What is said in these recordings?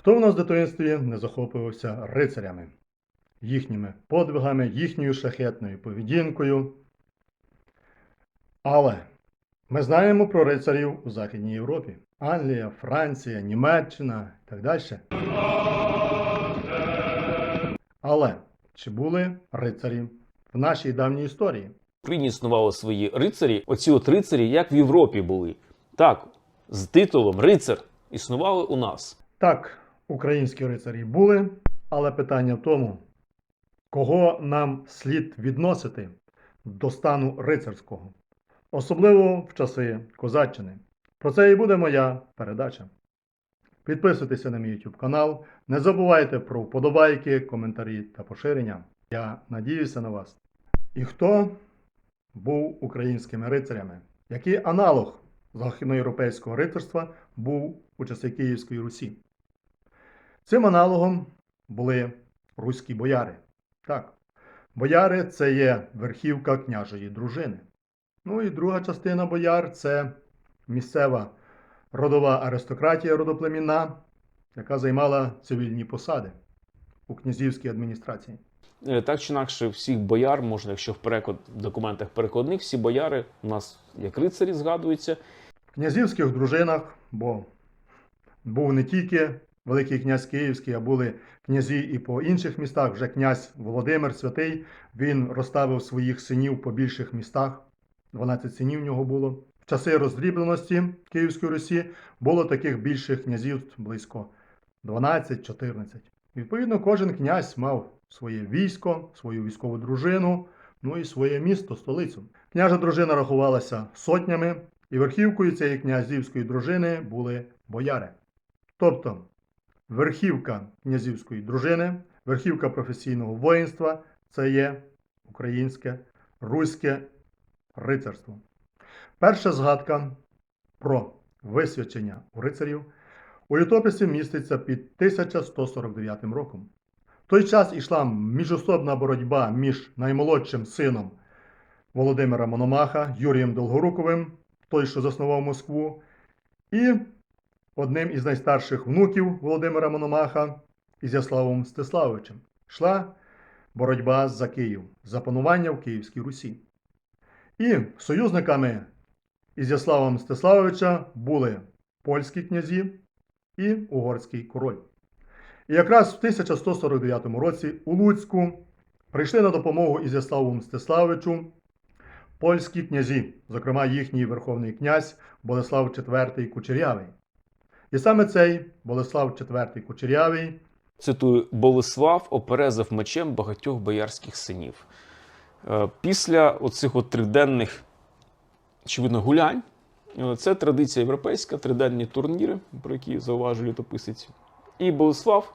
Хто в нас в дитинстві не захоплювався рицарями, їхніми подвигами, їхньою шахетною поведінкою? Але ми знаємо про рицарів у Західній Європі: Англія, Франція, Німеччина і так далі. Але чи були рицарі в нашій давній історії? В Україні існували свої рицарі. Оці от рицарі, як в Європі були. Так, з титулом рицар існували у нас. Так, українські рицарі були, але питання в тому, кого нам слід відносити до стану рицарського, особливо в часи козаччини. Про це і буде моя передача. Підписуйтеся на мій YouTube канал, не забувайте про вподобайки, коментарі та поширення. Я надіюся на вас. І хто був українськими рицарями? Який аналог західноєвропейського рицарства був у часи Київської Русі? Цим аналогом були руські бояри. Так, бояри це є верхівка княжої дружини. Ну і друга частина бояр це місцева родова аристократія родоплемінна, яка займала цивільні посади у князівській адміністрації. Е, Так чи інакше, всіх бояр можна, якщо в переклад в документах перекладних, всі бояри у нас як рицарі згадуються. В князівських дружинах, бо був не тільки Великий князь Київський, а були князі і по інших містах. Вже князь Володимир Святий, він розставив своїх синів по більших містах. 12 синів в нього було. В часи роздрібленості Київської Русі було таких більших князів близько 12-14. Відповідно, кожен князь мав своє військо, свою військову дружину, ну і своє місто, столицю. Княжа дружина рахувалася сотнями, і верхівкою цієї князівської дружини були бояри. Тобто верхівка князівської дружини, верхівка професійного воїнства це є українське руське рицарство. Перша згадка про висвячення у рицарів у літописі міститься під 1149 роком. В той час ішла міжособна боротьба між наймолодшим сином Володимира Мономаха Юрієм Долгоруковим, той, що заснував Москву, і одним із найстарших внуків Володимира Мономаха Ізяславом Мстиславовичем. Йшла боротьба за Київ, за панування в Київській Русі. І союзниками Ізяслава Мстиславовича були польські князі і угорський король. І якраз в 1149 році у Луцьку прийшли на допомогу Ізяславу Мстиславичу польські князі, зокрема їхній верховний князь Болеслав IV Кучерявий. І саме цей Болеслав IV Кучерявий Цитую, Болеслав оперезав мечем багатьох боярських синів. Е, Після оцих от триденних, очевидно, гулянь, е, це традиція європейська, триденні турніри, про які зауважує літописець. І Болеслав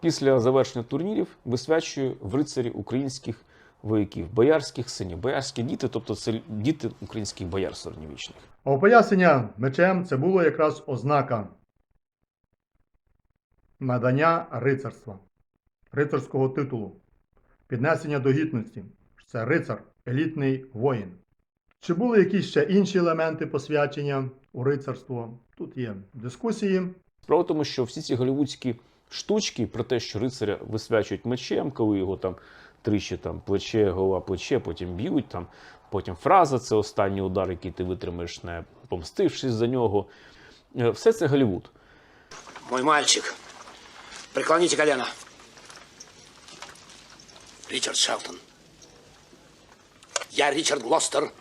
після завершення турнірів висвячує в рицарі українських вояків, боярських синів, боярські діти, тобто це діти українських бояр середньовічних. А опоясання мечем це було якраз ознака надання рицарства, рицарського титулу, піднесення до гідності. Це рицар, елітний воїн. Чи були якісь ще інші елементи посвячення у рицарство? Тут є дискусії. Справа в тому, що всі ці голівудські штучки про те, що рицаря висвячують мечем, коли його там тричі там плече, голова, плече, потім б'ють там, потім фраза це останній удар, який ти витримаєш, не помстившись за нього. Е, Все це Голівуд. Мой мальчик, преклоните колено. Ричард Шелтон. Я, Ричард Глостер,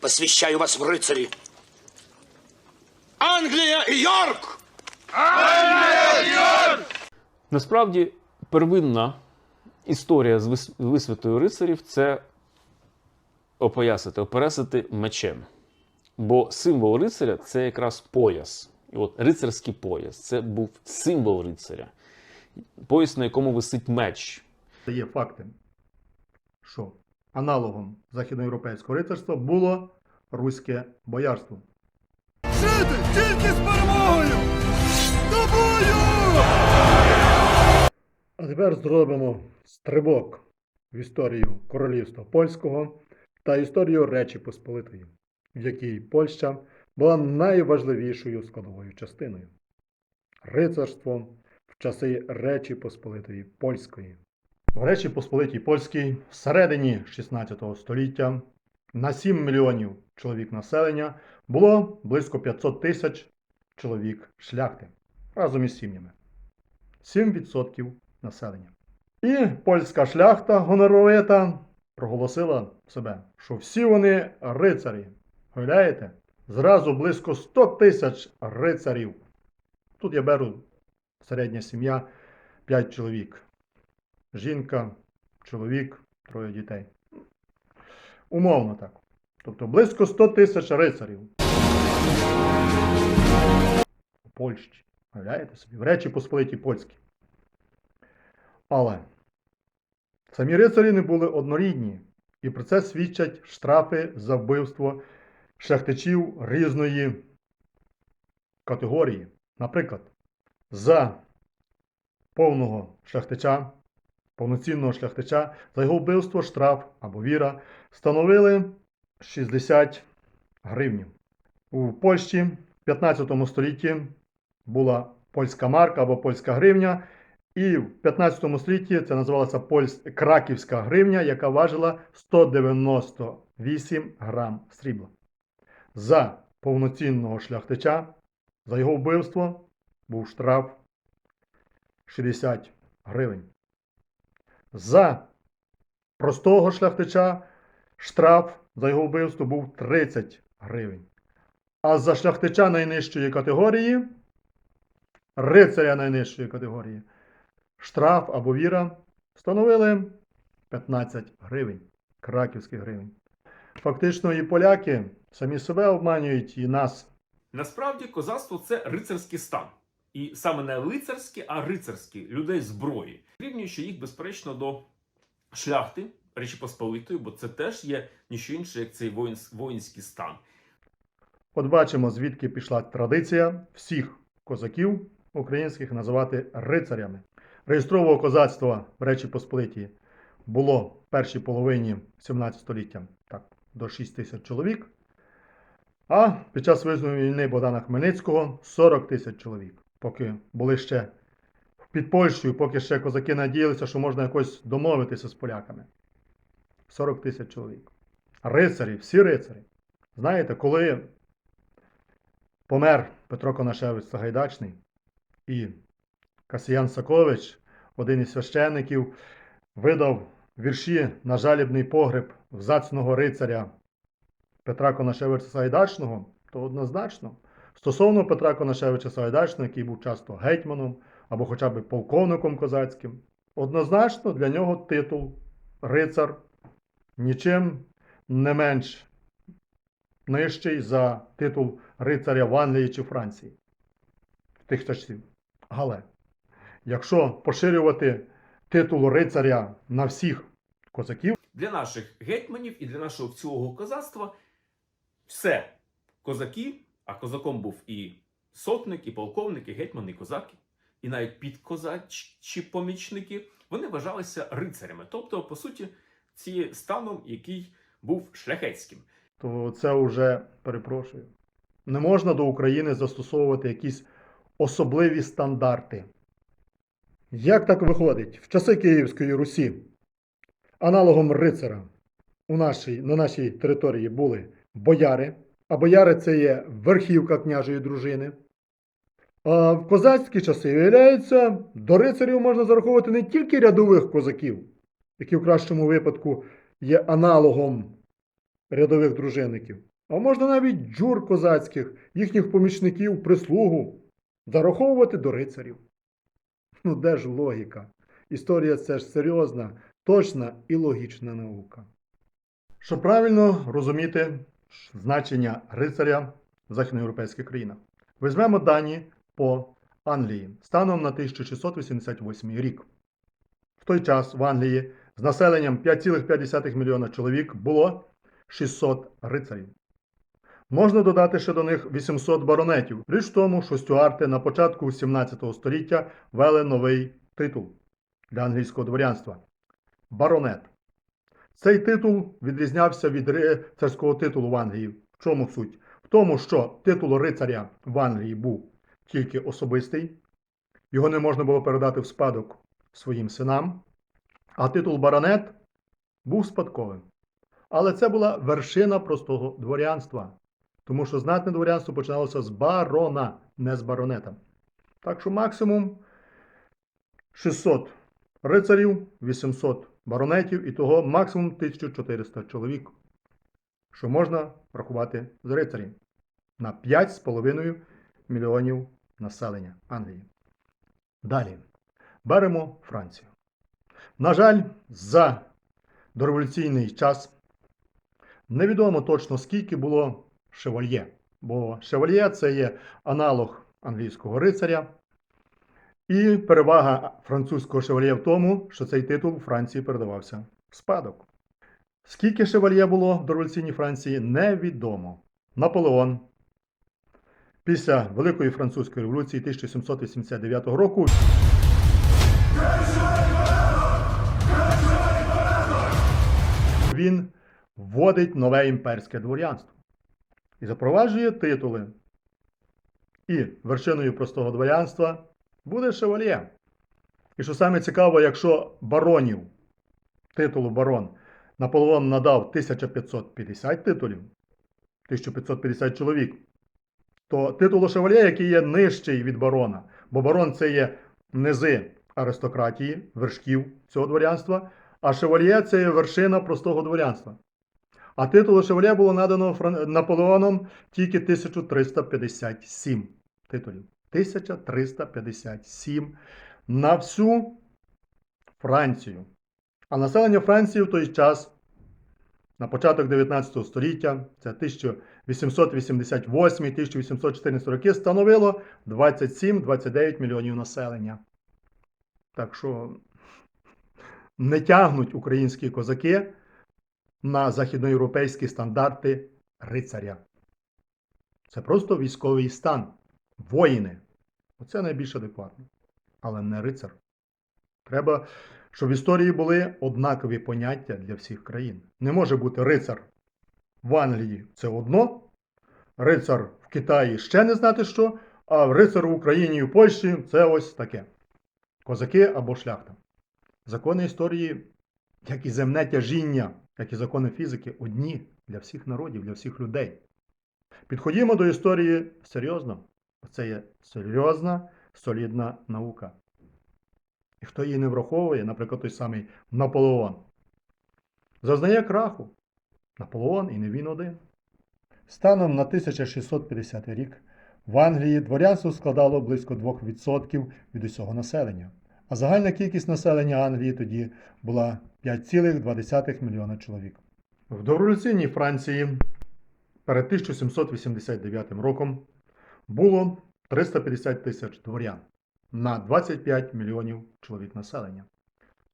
посвящаю вас в рыцари. Англия и Йорк! Насправді, первинна історія з висвятою рицарів це опоясати, опересити мечем. Бо символ рицаря це якраз пояс. І от рицарський пояс це був символ рицаря. Пояс, на якому висить меч. Це є факти, що аналогом західноєвропейського рицарства було руське боярство. Жити тільки з перемогою! З тобою! А тепер зробимо стрибок в історію королівства польського та історію Речі Посполитої, в якій Польща була найважливішою складовою частиною. рицарство в часи Речі Посполитої Польської. В Речі Посполитій Польській всередині 16 століття на 7 мільйонів чоловік населення було близько 500 тисяч чоловік шляхти разом із сім'ями. 7% населення. І польська шляхта гоноровита проголосила себе, що всі вони рицарі. Уявляєте? Зразу близько 100 тисяч рицарів. Тут я беру середня сім'я 5 чоловік. Жінка, чоловік, троє дітей. Умовно так. Тобто близько 100 тисяч рицарів. У Польщі. Уявляєте собі? В Речі Посполиті Польські. Але самі рицарі не були однорідні, і про це свідчать штрафи за вбивство шляхтичів різної категорії. Наприклад, за повного шляхтича, повноцінного шляхтича, за його вбивство штраф або віра становили 60 гривнів. У Польщі в 15 столітті була польська марка або польська гривня, і в 15 столітті це називалася польсь... краківська гривня, яка важила 198 грам срібла. За повноцінного шляхтича, за його вбивство був штраф 60 гривень. За простого шляхтича штраф за його вбивство був 30 гривень. А за шляхтича найнижчої категорії, рицаря найнижчої категорії, штраф або віра становили 15 гривень, краківських гривень. Фактично, і поляки самі себе обманюють, і нас. Насправді козацтво це рицарський стан. І саме не лицарський, а рицарський людей зброї, рівнюючи їх, безперечно, до шляхти Речі Посполитої, бо це теж є ніщо інше, як цей воїнський стан. От бачимо, звідки пішла традиція всіх козаків українських називати рицарями. Реєстрового козацтва в Речі Посполитій було в першій половині 17 століття так, до 6 тисяч чоловік. А під час визвольної війни Богдана Хмельницького 40 тисяч чоловік. Поки були ще під Польщею, поки ще козаки надіялися, що можна якось домовитися з поляками. 40 тисяч чоловік. Рицарі, всі рицарі. Знаєте, коли помер Петро Конашевич Сагайдачний і Касіян Сакович, один із священників, видав вірші на жалібний погреб взацного рицаря Петра Конашевича Сагайдачного, то однозначно. Стосовно Петра Конашевича Сагайдачного, який був часто гетьманом або хоча б полковником козацьким, однозначно для нього титул рицар нічим не менш нижчий за титул рицаря в Англії чи Франції в тих часів. Але якщо поширювати титул рицаря на всіх козаків, Для наших гетьманів і для нашого цілого козацтва все козаки, а козаком був і сотник, і полковник, і гетьман, і козаки, і навіть підкозачі помічники, вони вважалися рицарями, тобто, по суті, ці станом, який був шляхетським. то це вже перепрошую. Не можна до України застосовувати якісь особливі стандарти. Як так виходить? В часи Київської Русі аналогом рицара у нашій, на нашій території були бояри, а бояри це є верхівка княжої дружини. А в козацькі часи, виявляється, до рицарів можна зараховувати не тільки рядових козаків, які в кращому випадку є аналогом рядових дружинників, а можна навіть джур козацьких, їхніх помічників, прислугу зараховувати до рицарів. Ну де ж логіка? Історія це ж серйозна, точна і логічна наука. Щоб правильно розуміти значення рицаря в західноєвропейських країнах, візьмемо дані по Англії станом на 1688 рік. В той час в Англії з населенням 5,5 мільйона чоловік було 600 рицарів. Можна додати ще до них 800 баронетів. Річ в тому, що стюарти на початку 17 століття ввели новий титул для англійського дворянства баронет. Цей титул відрізнявся від рицарського титулу в Англії. В чому суть? В тому, що титул рицаря в Англії був тільки особистий, Його не можна було передати в спадок своїм синам, а титул баронет був спадковим. Але це була вершина простого дворянства, тому що знатне дворянство починалося з барона, не з баронета. Так що максимум 600 рицарів, 800 баронетів і того максимум 1400 чоловік, що можна рахувати з рицарів на 5,5 мільйонів населення Англії. Далі беремо Францію. На жаль, за дореволюційний час невідомо точно скільки було шевальє, бо шевальє це є аналог англійського рицаря. І перевага французького шевальє в тому, що цей титул у Франції передавався в спадок. Скільки шевальє було в дореволюційній Франції, невідомо. Наполеон після Великої Французької революції 1789 року він вводить нове імперське дворянство і запроваджує титули. І вершиною простого дворянства буде шевальє. І що саме цікаво, якщо баронів, титулу барон, Наполеон надав 1550 титулів, 1550 чоловік, то титулу шевальє, який є нижчий від барона, бо барон це є низи аристократії, вершків цього дворянства, а шевальє це є вершина простого дворянства. А титулу шевальє було надано Наполеоном тільки 1357 титулів. 1357 на всю Францію. А населення Франції в той час, на початок 19 століття, це 1888-1814 роки, становило 27-29 мільйонів населення. Так що не тягнуть українські козаки на західноєвропейські стандарти рицаря. Це просто військовий стан. Воїни. Оце найбільш адекватно. Але не рицар. Треба, щоб в історії були однакові поняття для всіх країн. Не може бути рицар в Англії це одно, рицар в Китаї ще не знати що, а рицар в Україні і в Польщі це ось таке. Козаки або шляхта. Закони історії, як і земне тяжіння, як і закони фізики, одні для всіх народів, для всіх людей. Підходімо до історії серйозно. Це є серйозна, солідна наука. І хто її не враховує, наприклад, той самий Наполеон, зазнає краху. Наполеон і не він один. Станом на 1650 рік в Англії дворянство складало близько 2% від усього населення, а загальна кількість населення Англії тоді була 5,2 мільйона чоловік. В дореволюційній Франції перед 1789 роком було 350 тисяч дворян на 25 мільйонів чоловік населення.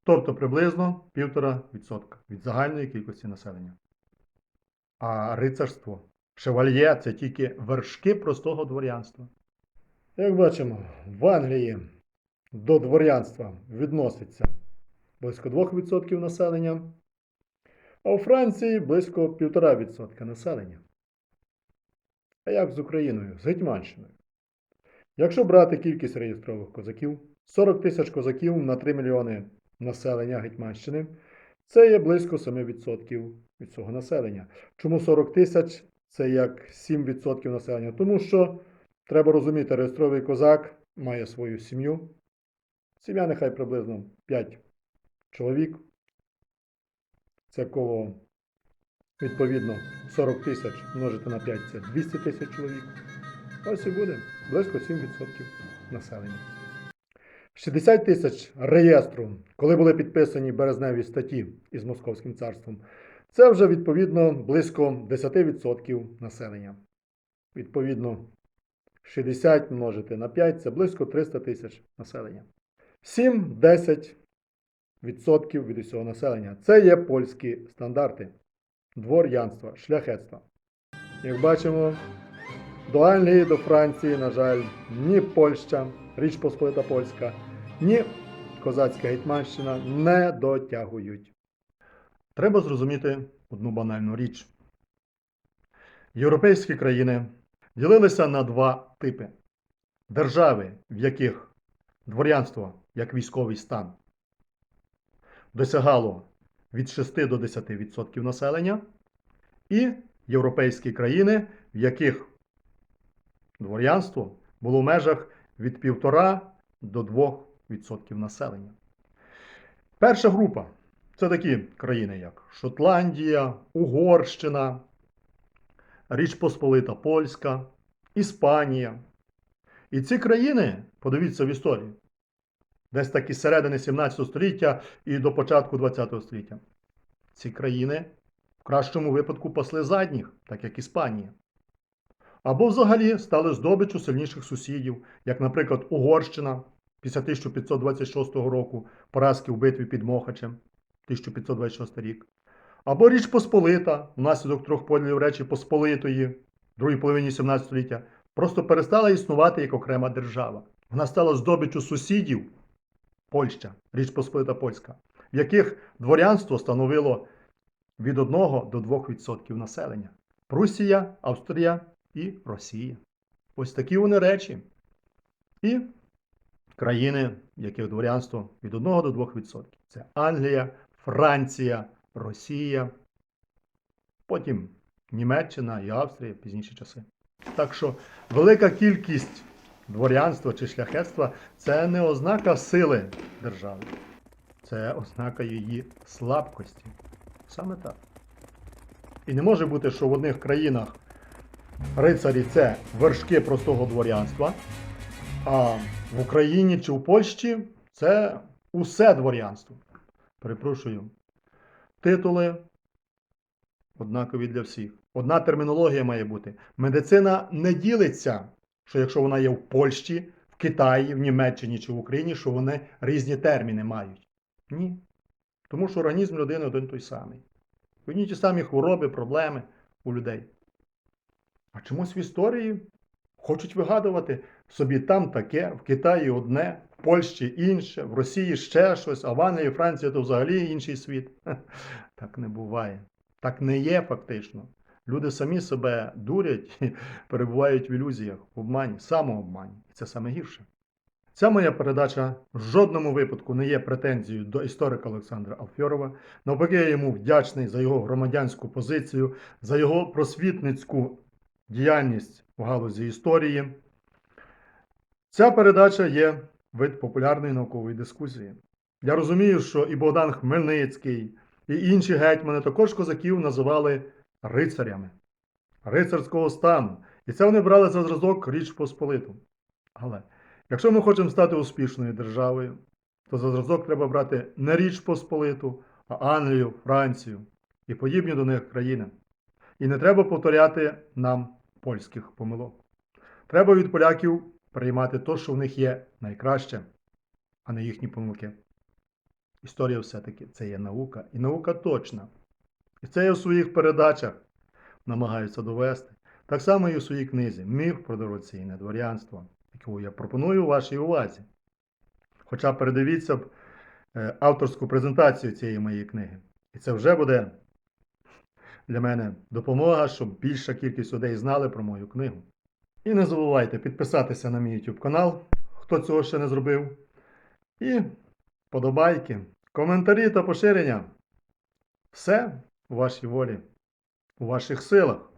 Тобто приблизно 1,5% від загальної кількості населення. А рицарство, шевальє це тільки вершки простого дворянства. Як бачимо, в Англії до дворянства відноситься близько 2% населення, а у Франції близько 1,5% населення. А як з Україною, з Гетьманщиною? Якщо брати кількість реєстрових козаків, 40 тисяч козаків на 3 мільйони населення Гетьманщини, це є близько 7% від цього населення. Чому 40 тисяч це як 7% населення? Тому що треба розуміти, реєстровий козак має свою сім'ю. Сім'я нехай приблизно 5 чоловік. Це коло, відповідно, 40 тисяч множити на 5 це 200 тисяч чоловік. Ось і буде близько 7% населення. 60 тисяч реєстру, коли були підписані березневі статті із Московським царством, це вже відповідно близько 10% населення. Відповідно, 60 множити на 5 це близько 300 тисяч населення. 7-10% від усього населення. Це є польські стандарти двор'янства, шляхетства. Як бачимо, до Англії, до Франції, на жаль, ні Польща, Річ Посполита Польська, ні Козацька Гетьманщина не дотягують. Треба зрозуміти одну банальну річ. Європейські країни ділилися на два типи: держави, в яких дворянство як військовий стан досягало від 6 до 10% населення, і європейські країни, в яких дворянство було в межах від 1,5 до 2% населення. Перша група це такі країни, як Шотландія, Угорщина, Річ Посполита Польська, Іспанія. І ці країни, подивіться в історії, десь так із середини 17 століття і до початку 20 століття. Ці країни в кращому випадку пасли задніх, так як Іспанія. Або взагалі стали здобиччю сильніших сусідів, як, наприклад, Угорщина після 1526 року, поразки в битві під Мохачем, 1526 рік. Або Річ Посполита, внаслідок трьох поділів Речі Посполитої, другій половині 17 століття, просто перестала існувати як окрема держава. Вона стала здобиччю сусідів Польща, Річ Посполита Польська, в яких дворянство становило від 1 до 2% населення. Прусія, Австрія і Росія. Ось такі вони речі. І країни, в яких дворянство від 1 до 2%. Це Англія, Франція, Росія, потім Німеччина і Австрія в пізніші часи. Так що велика кількість дворянства чи шляхетства це не ознака сили держави, це ознака її слабкості. Саме так. І не може бути, що в одних країнах рицарі це вершки простого дворянства, а в Україні чи в Польщі це усе дворянство. Перепрошую. Титули однакові для всіх. Одна термінологія має бути. Медицина не ділиться, що якщо вона є в Польщі, в Китаї, в Німеччині чи в Україні, що вони різні терміни мають. Ні. Тому що організм людини один той самий. Одні ті самі хвороби, проблеми у людей. А чомусь в історії хочуть вигадувати собі там таке, в Китаї одне, в Польщі інше, в Росії ще щось, а в Англії, Франції то взагалі інший світ. Так не буває. Так не є фактично. Люди самі себе дурять і перебувають в ілюзіях, в обмані, самообмані. І це саме гірше. Ця моя передача в жодному випадку не є претензією до історика Олександра Алфьорова. Навпаки, я йому вдячний за його громадянську позицію, за його просвітницьку діяльність в галузі історії. Ця передача є вид популярної наукової дискусії. Я розумію, що і Богдан Хмельницький, і інші гетьмани також козаків називали рицарями рицарського стану. І це вони брали за зразок Річ Посполиту. Але якщо ми хочемо стати успішною державою, то за зразок треба брати не Річ Посполиту, а Англію, Францію і подібні до них країни. І не треба повторяти нам польських помилок. Треба від поляків приймати те, що в них є найкраще, а не їхні помилки. Історія все-таки це є наука, і наука точна. І це я в своїх передачах намагаюся довести. Так само і у своїй книзі Міф про дорогоцінне дворянство, яку я пропоную вашій увазі. Хоча передивіться б е, авторську презентацію цієї моєї книги. І це вже буде для мене допомога, щоб більша кількість людей знали про мою книгу. І не забувайте підписатися на мій YouTube канал, хто цього ще не зробив. І подобайки, коментарі та поширення. Все у вашій волі, у ваших силах.